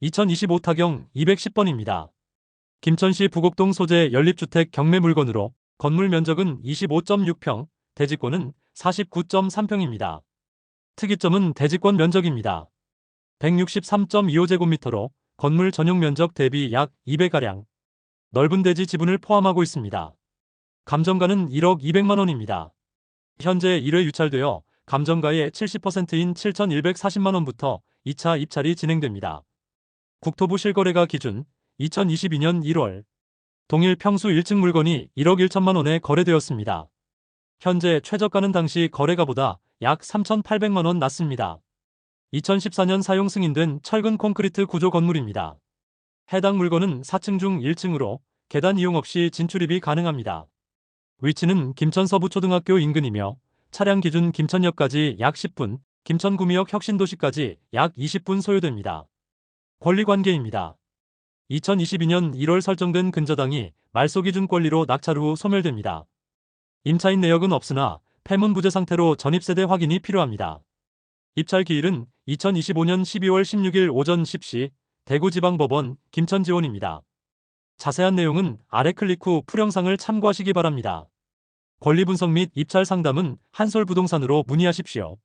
2025 타경 210번입니다. 김천시 부곡동 소재 연립주택 경매 물건으로 건물 면적은 25.6평, 대지권은 49.3평입니다. 특이점은 대지권 면적입니다. 163.25제곱미터로 건물 전용 면적 대비 약 200가량, 넓은 대지 지분을 포함하고 있습니다. 감정가는 1억 200만 원입니다. 현재 1회 유찰되어 감정가의 70%인 7,140만 원부터 2차 입찰이 진행됩니다. 국토부 실거래가 기준 2022년 1월 동일 평수 1층 물건이 1억 1천만 원에 거래되었습니다. 현재 최저가는 당시 거래가보다 약 3,800만 원 낮습니다. 2014년 사용 승인된 철근 콘크리트 구조 건물입니다. 해당 물건은 4층 중 1층으로 계단 이용 없이 진출입이 가능합니다. 위치는 김천 서부초등학교 인근이며 차량 기준 김천역까지 약 10분, 김천 구미역 혁신도시까지 약 20분 소요됩니다. 권리관계입니다. 2022년 1월 설정된 근저당이 말소 기준 권리로 낙찰 후 소멸됩니다. 임차인 내역은 없으나 폐문 부재 상태로 전입세대 확인이 필요합니다. 입찰 기일은 2025년 12월 16일 오전 10시 대구지방법원 김천지원입니다. 자세한 내용은 아래 클릭 후 풀영상을 참고하시기 바랍니다. 권리 분석 및 입찰 상담은 한솔부동산으로 문의하십시오.